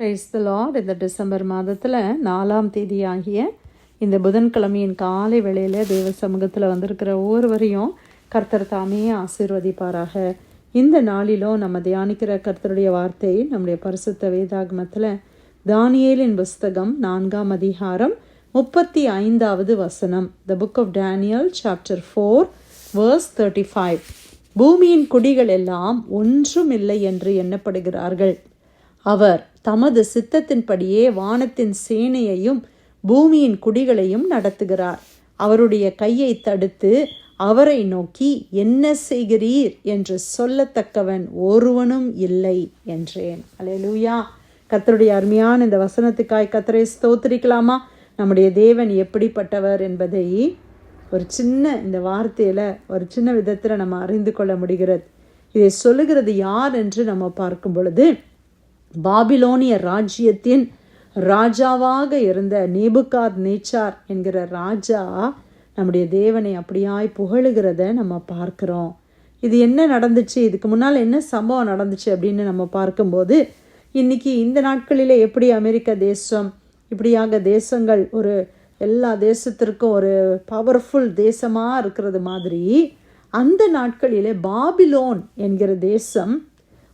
Price the Lord இந்த December மாதத்தில் நாலாம் தேதி ஆகிய இந்த புதன்கிழமையின் காலை வேளையில் தேவ சமூகத்தில் வந்திருக்கிற ஒவ்வொருவரையும் கர்த்தர் தாமே ஆசீர்வதிப்பாராக. இந்த நாளிலும் நம்ம தியானிக்கிற கர்த்தருடைய வார்த்தை நம்முடைய பரிசுத்த வேதாகமத்தில் தானியேலின் புஸ்தகம் நான்காம் அதிகாரம் முப்பத்தி ஐந்தாவது வசனம். The book of Daniel chapter four verse thirty five பூமியின் குடிகள் எல்லாம் ஒன்றும் இல்லை என்று எண்ணப்படுகிறார்கள். அவர் தமது சித்தத்தின்படியே வானத்தின் சேனையையும் பூமியின் குடிகளையும் நடத்துகிறார். அவருடைய கையை தடுத்து அவரை நோக்கி என்ன செய்கிறீர் என்று சொல்லத்தக்கவன் ஒருவனும் இல்லை என்றேன். அலையலூயா. கத்தருடைய அருமையான இந்த வசனத்துக்காய் கத்தரை ஸ்தோத்திரிக்கலாமா? நம்முடைய தேவன் எப்படிப்பட்டவர் என்பதை ஒரு சின்ன இந்த வார்த்தையில் ஒரு சின்ன விதத்தில் நம்ம அறிந்து கொள்ள முடிகிறது. இதை சொல்லுகிறது யார் என்று நம்ம பார்க்கும் பொழுது பாபிலோனிய ராஜ்யத்தின் ராஜாவாக இருந்த நேபுகாத் நேச்சார் என்கிற ராஜா நம்முடைய தேவனை அப்படியாய் புகழுகிறத நம்ம பார்க்குறோம். இது என்ன நடந்துச்சு? இதுக்கு முன்னால் என்ன சம்பவம் நடந்துச்சு அப்படின்னு நம்ம பார்க்கும்போது இன்னைக்கு இந்த நாட்களில் எப்படி அமெரிக்க தேசம் இப்படியாக தேசங்கள் ஒரு எல்லா தேசத்திற்கும் ஒரு பவர்ஃபுல் தேசமாக இருக்கிறது மாதிரி அந்த நாட்களிலே பாபிலோன் என்கிற தேசம்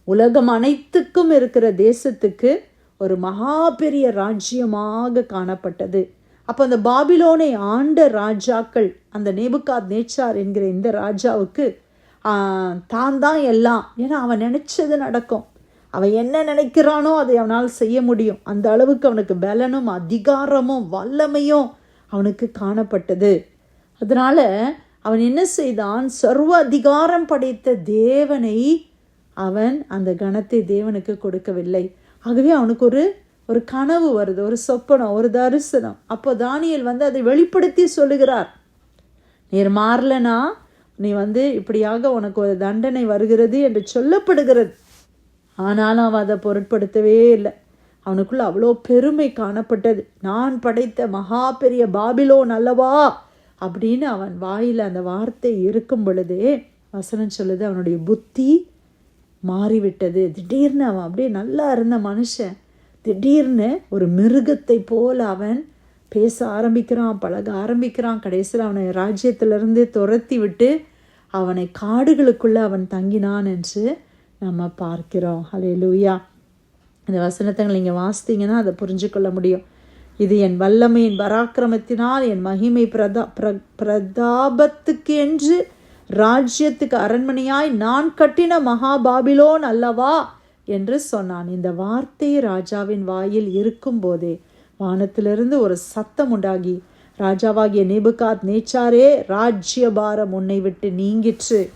உலகம் அனைத்துக்கும் இருக்கிற தேசத்துக்கு ஒரு மகா பெரிய ராஜ்யமாக காணப்பட்டது. அப்போ அந்த பாபிலோனை ஆண்ட ராஜாக்கள் அந்த நேபுகாத் நேச்சார் என்கிற இந்த ராஜாவுக்கு தான் தான் எல்லாம். ஏன்னா அவன் நினைச்சது நடக்கும். அவன் என்ன நினைக்கிறானோ அதை அவனால் செய்ய முடியும். அந்த அளவுக்கு அவனுக்கு பலனும் அதிகாரமும் வல்லமையும் அவனுக்கு காணப்பட்டது. அதனால் அவன் என்ன செய்தான்? சர்வ அதிகாரம் படைத்த தேவனை அவன் அந்த கணத்தை தேவனுக்கு கொடுக்கவில்லை. ஆகவே அவனுக்கு ஒரு ஒரு கனவு வருது ஒரு சொப்பனம் ஒரு தரிசனம். அப்போ தானியல் வந்து அதை வெளிப்படுத்தி சொல்லுகிறார். நீர் மாறலனா? நீ வந்து இப்படியாக உனக்கு ஒரு தண்டனை வருகிறது என்று சொல்லப்படுகிறது. ஆனாலும் அவன் அதை பொருட்படுத்தவே இல்லை. அவனுக்குள்ள அவ்வளோ பெருமை காணப்பட்டது. நான் படைத்த மகா பெரிய பாபிலோன் அல்லவா? அப்படின்னு அவன் வாயில் அந்த வார்த்தை இருக்கும் பொழுதே வசனம் சொல்லுது. அவனுடைய புத்தி மாறிவிட்டது. திடீர்னு அவன் அப்படியே நல்லா இருந்த மனுஷன். திடீர்னு ஒரு மிருகத்தை போல் அவன் பேச ஆரம்பிக்கிறான் பழக ஆரம்பிக்கிறான். கடைசியில் அவனை ராஜ்யத்திலிருந்து துரத்தி விட்டு அவனை காடுகளுக்குள்ளே அவன் தங்கினான் என்று நம்ம பார்க்கிறோம். ஹலே லூயா இந்த வசனத்தை நீங்கள் வாசித்தீங்கன்னா அதை புரிஞ்சு கொள்ள முடியும். இது என் வல்லமையின் பராக்கிரமத்தினால் என் மகிமை பிரதா பிர பிரதாபத்துக்கு என்று ராஜ்யத்துக்கு அரண்மனையாய் நான் கட்டின மகாபாபிலோன் அல்லவா? என்று சொன்னான். இந்த வார்த்தை ராஜாவின் வாயில் இருக்கும்போதே வானத்திலிருந்து ஒரு சத்தம் உண்டாகி ராஜாவாகிய நேபுகாத் நேச்சாரே ராஜ்யபாரம் உன்னை விட்டு நீங்கிற்று.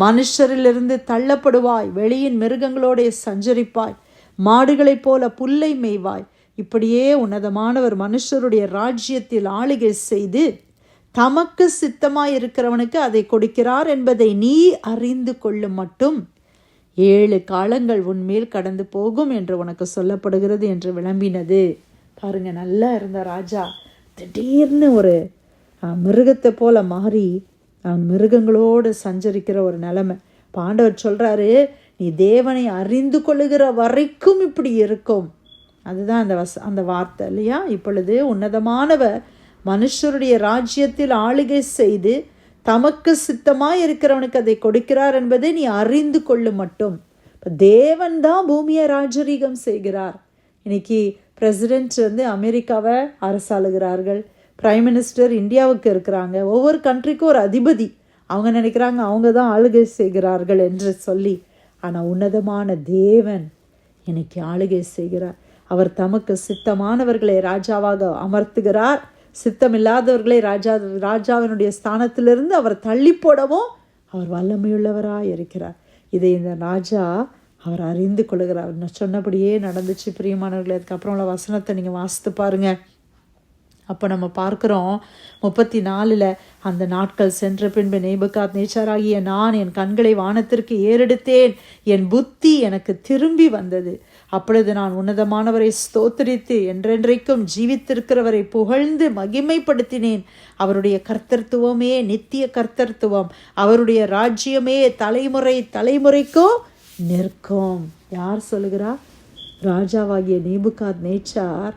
மனுஷரிலிருந்து தள்ளப்படுவாய் வெளியின் மிருகங்களோடே சஞ்சரிப்பாய் மாடுகளைப் போல புல்லை மேய்வாய். இப்படியே உன்னதமானவர் மனுஷருடைய ராஜ்யத்தில் ஆளுகை செய்து தமக்கு சித்தமாயிருக்கிறவனுக்கு அதை கொடுக்கிறார் என்பதை நீ அறிந்து கொள்ளும் மட்டும் ஏழு காலங்கள் உன்மேல் கடந்து போகும் என்று உனக்கு சொல்லப்படுகிறது என்று விளம்பினது. பாருங்க நல்லா இருந்த ராஜா திடீர்னு ஒரு மிருகத்தை போல மாறி அவன் மிருகங்களோடு சஞ்சரிக்கிற ஒரு நிலைமை. பாண்டவர் சொல்கிறாரு நீ தேவனை அறிந்து கொள்ளுகிற வரைக்கும் இப்படி இருக்கும். அதுதான் அந்த வச அந்த வார்த்தை இல்லையா? இப்பொழுது உன்னதமானவர் மனுஷருடைய ராஜ்யத்தில் ஆளுகை செய்து தமக்கு சித்தமாக இருக்கிறவனுக்கு அதை கொடுக்கிறார் என்பதை நீ அறிந்து கொள்ளும் மட்டும். இப்போ தேவன் தான் பூமியை ராஜரீகம் செய்கிறார். இன்னைக்கு பிரசிடென்ட் வந்து அமெரிக்காவை அரசாளுகிறார்கள். பிரைம் மினிஸ்டர் இந்தியாவுக்கு இருக்கிறாங்க. ஒவ்வொரு கண்ட்ரிக்கும் ஒரு அதிபதி. அவங்க நினைக்கிறாங்க அவங்க தான் ஆளுகை செய்கிறார்கள் என்று சொல்லி. ஆனால் உன்னதமான தேவன் இன்னைக்கு ஆளுகை செய்கிறார். அவர் தமக்கு சித்தமானவர்களை ராஜாவாக அமர்த்துகிறார். சித்தமில்லாதவர்களை ராஜா ராஜாவினுடைய ஸ்தானத்திலிருந்து அவர் தள்ளி போடவும் அவர் வல்லமையுள்ளவராக இருக்கிறார் இதை இந்த ராஜா அவர் அறிந்து கொள்கிறார். நான் சொன்னபடியே நடந்துச்சு பிரியமானவர்களே. அதுக்கப்புறம் உள்ள வசனத்தை நீங்கள் வாசித்து பாருங்கள் அப்போ நம்ம பார்க்குறோம் முப்பத்தி நாலில் அந்த நாட்கள் சென்ற பின்பு நேபுகாத் நேச்சராகிய நான் என் கண்களை வானத்திற்கு ஏறெடுத்தேன் என் புத்தி எனக்கு திரும்பி வந்தது. அப்பொழுது நான் உன்னதமானவரை ஸ்தோத்தரித்து என்றென்றைக்கும் ஜீவித்திருக்கிறவரை புகழ்ந்து மகிமைப்படுத்தினேன். அவருடைய கர்த்தர்த்துவமே நித்திய கர்த்தர்த்துவம். அவருடைய ராஜ்யமே தலைமுறை தலைமுறைக்கும் நிற்கும். யார் சொல்லுகிறா? ராஜாவாகிய நேபுகாத் நேச்சார்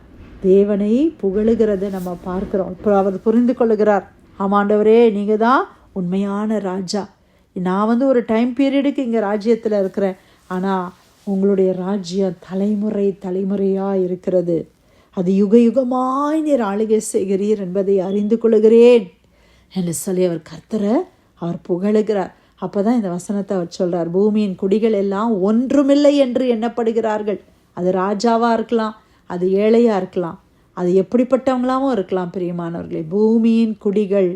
தேவனை புகழுகிறத நம்ம பார்க்குறோம். இப்போ அவர் புரிந்து கொள்ளுகிறார். ஆமாண்டவரே நீங்கள் தான் உண்மையான ராஜா. நான் வந்து ஒரு டைம் பீரியடுக்கு இங்கே ராஜ்யத்தில் இருக்கிறேன். ஆனால் உங்களுடைய ராஜ்யம் தலைமுறை தலைமுறையாக இருக்கிறது. அது யுக யுகமாய் நீர் ஆளுகை செய்கிறீர் என்பதை அறிந்து கொள்கிறேன். என்று சொல்லி அவர் கர்த்தரை அவர் புகழுகிறார். அப்போ தான் இந்த வசனத்தை அவர் சொல்கிறார் பூமியின் குடிகள் எல்லாம் ஒன்றுமில்லை என்று எண்ணப்படுகிறார்கள். அது ராஜாவாக இருக்கலாம் அது ஏழையாக இருக்கலாம். அது எப்படிப்பட்டவங்களாவும் இருக்கலாம் பிரியமானவர்களே. பூமியின் குடிகள்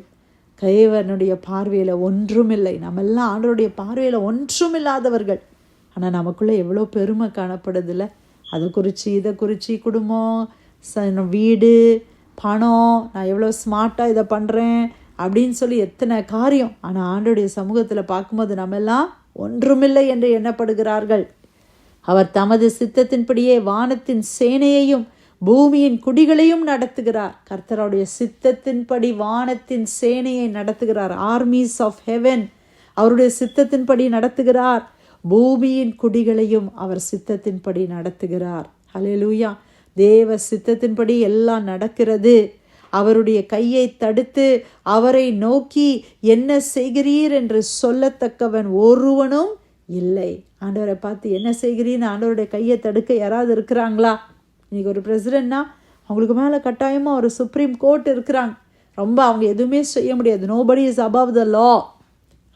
கைவனுடைய பார்வையில் ஒன்றுமில்லை. நம்ம எல்லாம் பார்வையில் பார்வையில் ஒன்றுமில்லாதவர்கள். ஆனால் நமக்குள்ளே எவ்வளோ பெருமை காணப்படுதில்ல. அதை குறித்து இதை குறித்து குடும்பம் ச வீடு பணம் நான் எவ்வளோ ஸ்மார்ட்டாக இதை பண்ணுறேன் அப்படின்னு சொல்லி எத்தனை காரியம். ஆனால் ஆண்டுடைய சமூகத்தில் பார்க்கும்போது நம்மெல்லாம் ஒன்றுமில்லை என்று எண்ணப்படுகிறார்கள். அவர் தமது சித்தத்தின்படியே வானத்தின் சேனையையும் பூமியின் குடிகளையும் நடத்துகிறார். கர்த்தருடைய சித்தத்தின்படி வானத்தின் சேனையை நடத்துகிறார். ஆர்மீஸ் ஆஃப் ஹெவன் அவருடைய சித்தத்தின்படி நடத்துகிறார். பூமியின் குடிகளையும் அவர் சித்தத்தின்படி நடத்துகிறார். ஹalleluya தேவ சித்தத்தின்படி எல்லாம் நடக்கிறது. அவருடைய கையை தடுத்து அவரை நோக்கி என்ன செய்கிறீர் என்று சொல்லத்தக்கவன் ஒருவனும் இல்லை. ஆண்டவரை பார்த்து என்ன செய்கிறீன்னு ஆண்டவருடைய கையை தடுக்க யாராவது இருக்கிறாங்களா? இன்றைக்கி ஒரு பிரசிடென்ட்னா அவங்களுக்கு மேலே கட்டாயமாக ஒரு சுப்ரீம் கோர்ட் இருக்கிறாங்க. ரொம்ப அவங்க எதுவுமே செய்ய முடியாது. Nobody is above the law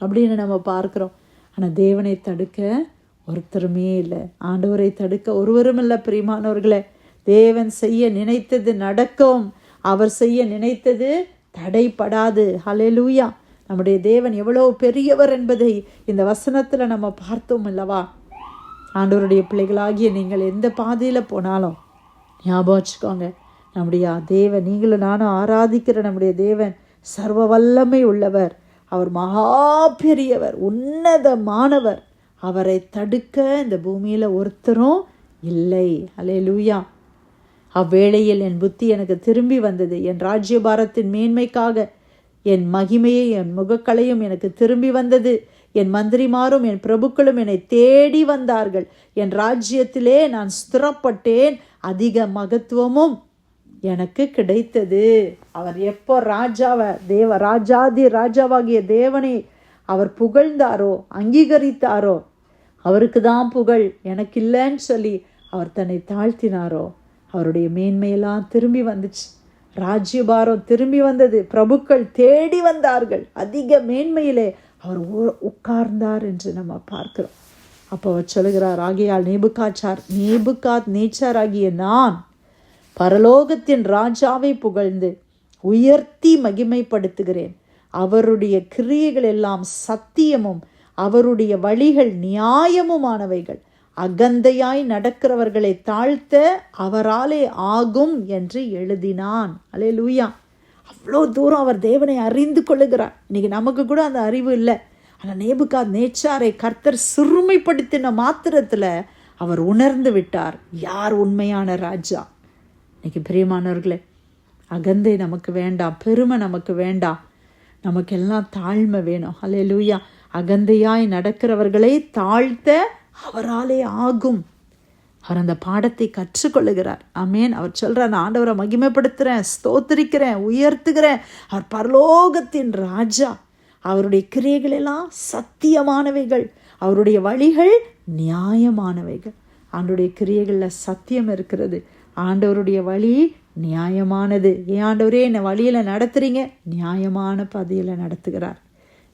அப்படின்னு நம்ம பார்க்குறோம். ஆனால் தேவனை தடுக்க ஒருத்தருமே இல்லை. ஆண்டவரை தடுக்க ஒருவரும் இல்லை பிரியமானவர்களே. தேவன் செய்ய நினைத்தது நடக்கும். அவர் செய்ய நினைத்தது தடைப்படாது. ஹalleluya நம்முடைய தேவன் எவ்வளோ பெரியவர் என்பதை இந்த வசனத்தில் நம்ம பார்த்தோம் அல்லவா? ஆண்டவருடைய பிள்ளைகளாகிய நீங்கள் எந்த பாதையில் போனாலும் ஞாபகம் வச்சுக்கோங்க. நம்முடைய தேவன் நீங்களும் நானும் ஆராதிக்கிற நம்முடைய தேவன் சர்வ வல்லமை உள்ளவர். அவர் மகா பெரியவர் உன்னதமானவர். அவரை தடுக்க இந்த பூமியில் ஒருத்தரும் இல்லை. அலே லூயா அவ்வேளையில் என் புத்தி எனக்கு திரும்பி வந்தது. என் ராஜ்யபாரத்தின் மேன்மைக்காக என் மகிமையை என் முகக்கலையும் எனக்கு திரும்பி வந்தது. என் மந்திரிமாரும் என் பிரபுக்களும் என்னை தேடி வந்தார்கள். என் ராஜ்யத்திலே நான் ஸ்திரப்பட்டேன். அதிக மகத்துவமும் எனக்கு கிடைத்தது. அவர் எப்போ ராஜாவை தேவ ராஜாதி ராஜாவாகிய தேவனை அவர் புகழ்ந்தாரோ அங்கீகரித்தாரோ அவருக்கு தான் புகழ். எனக்கு இல்லைன்னு சொல்லி அவர் தன்னை தாழ்த்தினாரோ அவருடைய மேன்மையெல்லாம் திரும்பி வந்துச்சு. ராஜ்யபாரம் திரும்பி வந்தது. பிரபுக்கள் தேடி வந்தார்கள். அதிக மேன்மையிலே அவர் உ- உட்கார்ந்தார் என்று நம்ம பார்க்கிறோம். அப்போ அவர் சொல்கிறார் ஆகையால் நேபுகாச்சார் நேபுகாத் நேச்சார் ஆகிய நான் பரலோகத்தின் ராஜாவை புகழ்ந்து உயர்த்தி மகிமைப்படுத்துகிறேன். அவருடைய கிரியைகள் எல்லாம் சத்தியமும் அவருடைய வழிகள் நியாயமுமானவைகள். அகந்தையாய் நடக்கிறவர்களை தாழ்த்த அவராலே ஆகும் என்று எழுதினான். அலே லூயா அவ்வளோ தூரம் அவர் தேவனை அறிந்து கொள்ளுகிறார். இன்னைக்கு நமக்கு கூட அந்த அறிவு இல்லை. ஆனால் நேபுகா நேச்சாரை கர்த்தர் சிறுமைப்படுத்தின மாத்திரத்தில் அவர் உணர்ந்து விட்டார். யார் உண்மையான ராஜா? இன்னைக்கு பிரியமானவர்களே அகந்தை நமக்கு வேண்டாம் பெருமை நமக்கு வேண்டாம் நமக்கெல்லாம் தாழ்மை வேணும். அலே லூயா அகந்தையாய் நடக்கிறவர்களை தாழ்த்த அவராலே ஆகும். அவர் அந்த பாடத்தை கற்றுக்கொள்ளுகிறார். ஆமேன். அவர் சொல்கிறார் நான் ஆண்டவரை மகிமைப்படுத்துகிறேன் ஸ்தோத்திரிக்கிறேன் உயர்த்துகிறேன். அவர் பரலோகத்தின் ராஜா. அவருடைய கிரியைகள் எல்லாம் சத்தியமானவைகள். அவருடைய வழிகள் நியாயமானவைகள். ஆண்டவருடைய கிரியைகளில் சத்தியம் இருக்கிறது. ஆண்டவருடைய வழி நியாயமானது. ஏன் ஆண்டவரே என்னை வழியில் நடத்துகிறீங்க நியாயமான பாதையில் நடத்துகிறார்.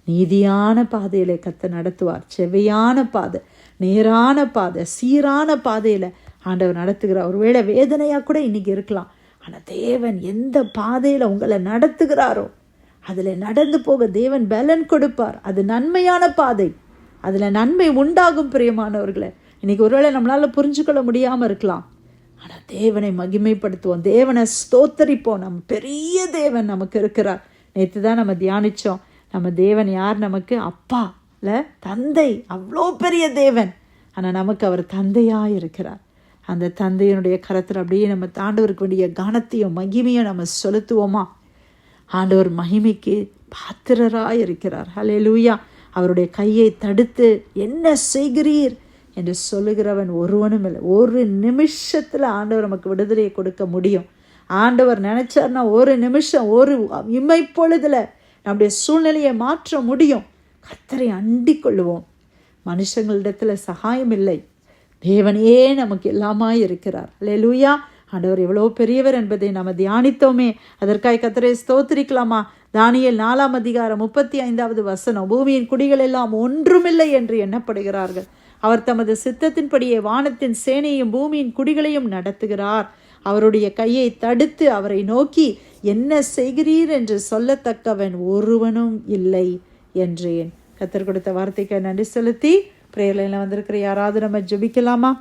நீதியான பாதையில் கத்த நடத்துவார். செவ்வையான பாதை. நேரான பாதை சீரான பாதையில் ஆண்டவர் நடத்துகிறார். ஒருவேளை வேதனையாக கூட இன்னைக்கு இருக்கலாம். ஆனால் தேவன் எந்த பாதையில் உங்களை நடத்துகிறாரோ அதில் நடந்து போக தேவன் பலன் கொடுப்பார். அது நன்மையான பாதை. அதில் நன்மை உண்டாகும் பிரியமானவர்களை. இன்றைக்கி ஒருவேளை நம்மளால் புரிஞ்சுக்கொள்ள முடியாமல் இருக்கலாம். ஆனால் தேவனை மகிமைப்படுத்துவோம். தேவனை ஸ்தோத்தரிப்போம். நம்ம பெரிய தேவன் நமக்கு இருக்கிறார். நேற்று தான் நம்ம தியானித்தோம் நம்ம தேவன் யார்? நமக்கு அப்பா. இல்லை தந்தை அவ்வளோ பெரிய தேவன். ஆனால் நமக்கு அவர் தந்தையாக இருக்கிறார். அந்த தந்தையினுடைய கரத்தில் அப்படியே நம்ம தாண்டவருக்கு வேண்டிய கனத்தையும் மகிமையும் நம்ம செலுத்துவோமா? ஆண்டவர் மகிமைக்கு பாத்திரராக இருக்கிறார். ஹலே லூயா அவருடைய கையை தடுத்து என்ன செய்கிறீர்? என்று சொல்லுகிறவன் ஒருவனும் இல்லை. ஒரு நிமிஷத்தில் ஆண்டவர் நமக்கு விடுதலையை கொடுக்க முடியும். ஆண்டவர் நினச்சார்னா ஒரு நிமிஷம் ஒரு இமைப்பொழுதில் நம்முடைய சூழ்நிலையை மாற்ற முடியும். கத்தரை அண்டிக் கொள்ளுவோம் மனுஷங்களிடத்தில் சகாயம் இல்லை தேவனே நமக்கு எல்லாமாய் இருக்கிறார். லூயா ஆண்டவர் எவ்வளோ பெரியவர் என்பதை நாம் தியானித்தோமே. அதற்காக கத்தரை ஸ்தோத்திரிக்கலாமா? தானியல் நாலாம் அதிகாரம் முப்பத்தி ஐந்தாவது வசனம். பூமியின் குடிகள் எல்லாம் ஒன்றுமில்லை என்று எண்ணப்படுகிறார்கள். அவர் தமது சித்தத்தின்படியே வானத்தின் சேனையும் பூமியின் குடிகளையும் நடத்துகிறார். அவருடைய கையை தடுத்து அவரை நோக்கி என்ன செய்கிறீர் என்று சொல்லத்தக்கவன் ஒருவனும் இல்லை. என்றேன். கத்தர் கொடுத்த வார்த்தைக்கு நன்றி செலுத்தி பிரேயர்ல வந்திருக்கிற யாராவது நம்ம ஜெபிக்கலாமா?